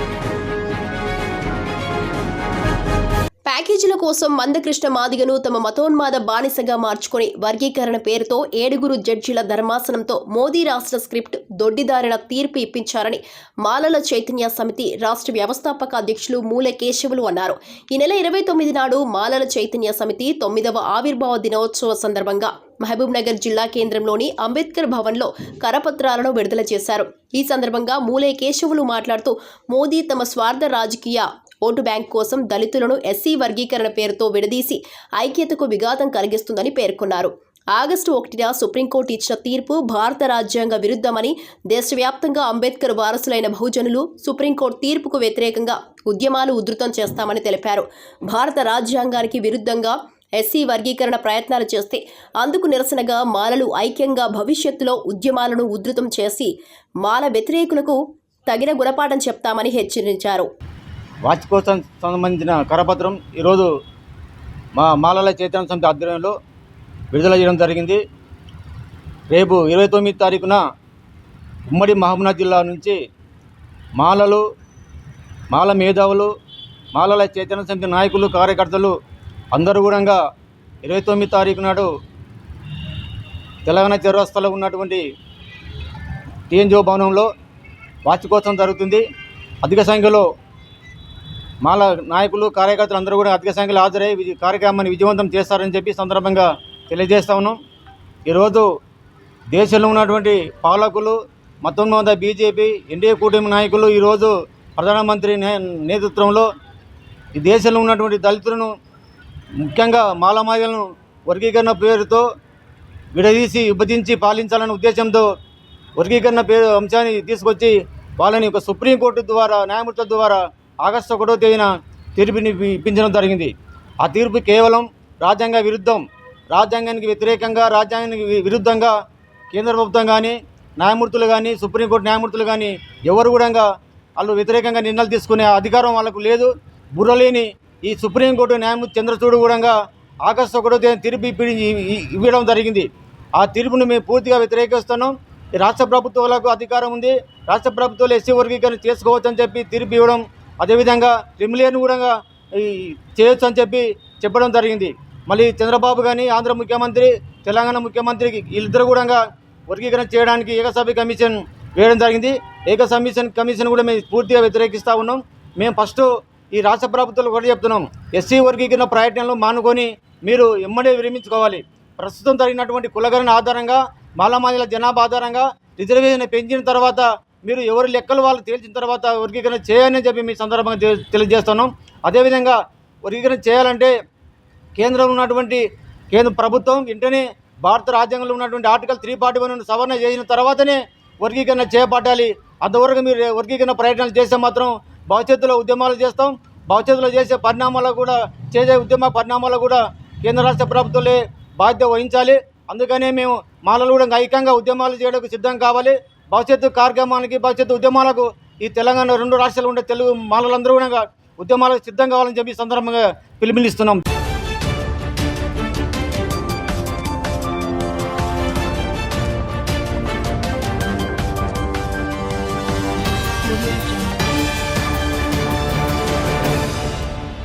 Thank you. ప్యాకేజీల కోసం మందకృష్ణ మాదిగను తమ మతోన్మాద బానిసగా మార్చుకొని వర్గీకరణ పేరుతో ఏడుగురు జడ్జిల ధర్మాసనంతో మోదీ రాష్ట్ర స్క్రిప్ట్ దొడ్డిదారిన తీర్పు ఇప్పించారని మాలల చైతన్య సమితి రాష్ట్ర వ్యవస్థాపక అధ్యక్షులు మూల కేశవులు అన్నారు. ఈ నెల ఇరవై తొమ్మిది నాడు మాలల చైతన్య సమితి తొమ్మిదవ ఆవిర్భావ దినోత్సవ సందర్భంగా మహబూబ్ నగర్ జిల్లా కేంద్రంలోని అంబేద్కర్ భవన్లో కరపత్రాలను విడుదల చేశారు. ఈ సందర్భంగా మూలే కేశవులు మాట్లాడుతూ మోదీ తమ స్వార్థ రాజకీయ ఓటు బ్యాంక్ కోసం దళితులను ఎస్సీ వర్గీకరణ పేరుతో విడదీసి ఐక్యతకు విఘాతం కలిగిస్తుందని పేర్కొన్నారు. ఆగస్టు ఒకటిన సుప్రీంకోర్టు ఇచ్చిన తీర్పు భారత రాజ్యాంగ విరుద్ధమని దేశవ్యాప్తంగా అంబేద్కర్ వారసులైన బహుజనులు సుప్రీంకోర్టు తీర్పుకు వ్యతిరేకంగా ఉద్యమాలు ఉధృతం చేస్తామని తెలిపారు. భారత రాజ్యాంగానికి విరుద్ధంగా ఎస్సీ వర్గీకరణ ప్రయత్నాలు చేస్తే అందుకు నిరసనగా మాలలు ఐక్యంగా భవిష్యత్తులో ఉద్యమాలను ఉధృతం చేసి మాల వ్యతిరేకులకు తగిన గుణపాఠం చెప్తామని హెచ్చరించారు. వాచ్ కోసం సంబంధించిన కరపత్రం ఈరోజు మా మాలల చైతన్య సమితి ఆధ్వర్యంలో విడుదల చేయడం జరిగింది. రేపు ఇరవై తొమ్మిది తారీఖున ఉమ్మడి మహబూబ్నాథ్ జిల్లా నుంచి మాలలు మాల మేధావులు మాలల చైతన్య సమితి నాయకులు కార్యకర్తలు అందరూ కూడా ఇరవై తొమ్మిది తారీఖు నాడు తెలంగాణ చౌరస్తాలో ఉన్నటువంటి టీఎన్జిఓ భవనంలో వార్షికోత్సవం జరుగుతుంది. అధిక సంఖ్యలో మాల నాయకులు కార్యకర్తలు అందరూ కూడా అధిక సంఖ్యలో హాజరై కార్యక్రమాన్ని విజయవంతం చేస్తారని చెప్పి సందర్భంగా తెలియజేస్తా ఉన్నాం. ఈరోజు దేశంలో ఉన్నటువంటి పాలకులు మతోన్మోద బీజేపీ ఎన్డీఏ కూటమి నాయకులు ఈరోజు ప్రధానమంత్రి నే నేతృత్వంలో ఈ దేశంలో ఉన్నటువంటి దళితులను ముఖ్యంగా మాలమాయలను వర్గీకరణ పేరుతో విడదీసి విభజించి పాలించాలనే ఉద్దేశంతో వర్గీకరణ పేరు అంశాన్ని తీసుకొచ్చి వాళ్ళని ఒక సుప్రీంకోర్టు ద్వారా న్యాయమూర్తుల ద్వారా ఆగస్టు ఒకటో తేదీన తీర్పుని ఇప్పించడం జరిగింది. ఆ తీర్పు కేవలం రాజ్యాంగ విరుద్ధం. రాజ్యాంగానికి వ్యతిరేకంగా రాజ్యాంగానికి విరుద్ధంగా కేంద్ర ప్రభుత్వం కానీ న్యాయమూర్తులు కానీ సుప్రీంకోర్టు న్యాయమూర్తులు కానీ ఎవరు కూడా వాళ్ళు వ్యతిరేకంగా నిర్ణయాలు తీసుకునే అధికారం వాళ్ళకు లేదు. బుర్రలేని ఈ సుప్రీంకోర్టు న్యాయమూర్తి చంద్రచూడు కూడా ఆగస్టు ఒకటో తేదీ తీర్పు ఇవ్వడం జరిగింది. ఆ తీర్పును మేము పూర్తిగా వ్యతిరేకిస్తున్నాం. ఈ రాష్ట్ర ప్రభుత్వాలకు అధికారం ఉంది. రాష్ట్ర ప్రభుత్వాలు ఎస్సీ వర్గీకరణ చేసుకోవచ్చని చెప్పి తీర్పు ఇవ్వడం అదేవిధంగా క్రిమిలియన్ కూడా ఈ చేయొచ్చు అని చెప్పి చెప్పడం జరిగింది. మళ్ళీ చంద్రబాబు కానీ ఆంధ్ర ముఖ్యమంత్రి తెలంగాణ ముఖ్యమంత్రికి వీళ్ళిద్దరు కూడా వర్గీకరణ చేయడానికి ఏకసభ్య కమిషన్ వేయడం జరిగింది. ఏక కమిషన్ కమిషన్ కూడా మేము పూర్తిగా వ్యతిరేకిస్తూ ఉన్నాం. మేము ఫస్ట్ ఈ రాష్ట్ర ప్రభుత్వాలు కూడా చెప్తున్నాం. ఎస్సీ వర్గీకరణ ప్రయత్నంలో మానుకొని మీరు ఎమ్మడే విరమించుకోవాలి. ప్రస్తుతం జరిగినటువంటి కులగరణ ఆధారంగా మాలమాదిల జనాభా ఆధారంగా రిజర్వేషన్ పెంచిన తర్వాత మీరు ఎవరి లెక్కలు వాళ్ళు తేల్చిన తర్వాత వర్గీకరణ చేయాలని చెప్పి మీ సందర్భంగా తె- తెలియజేస్తున్నాం. అదేవిధంగా వర్గీకరణ చేయాలంటే కేంద్రంలో ఉన్నటువంటి కేంద్ర ప్రభుత్వం వెంటనే భారత రాజ్యాంగంలో ఉన్నటువంటి ఆర్టికల్ త్రీ ఫార్టీ వన్ సవరణ చేసిన తర్వాతనే వర్గీకరణ చేపట్టాలి. అంతవరకు మీరు వర్గీకరణ ప్రయత్నాలు చేస్తే మాత్రం భవిష్యత్తులో ఉద్యమాలు చేస్తాం. భవిష్యత్తులో చేసే పరిణామాలు కూడా చేసే ఉద్యమ పరిణామాలు కూడా కేంద్ర రాష్ట్ర ప్రభుత్వాలే బాధ్యత వహించాలి. అందుకనే మేము మాలలు కూడా ఐక్యంగా ఉద్యమాలు చేయడానికి సిద్ధం కావాలి. భవిష్యత్తు కార్యక్రమానికి భవిష్యత్తు ఉద్యమాలకు ఈ తెలంగాణ రెండు రాష్ట్రాలు ఉండే తెలుగు మాలలందరూ కూడా ఉద్యమాలకు సిద్ధం కావాలని చెప్పి సందర్భంగా పిలుపునిస్తున్నాం.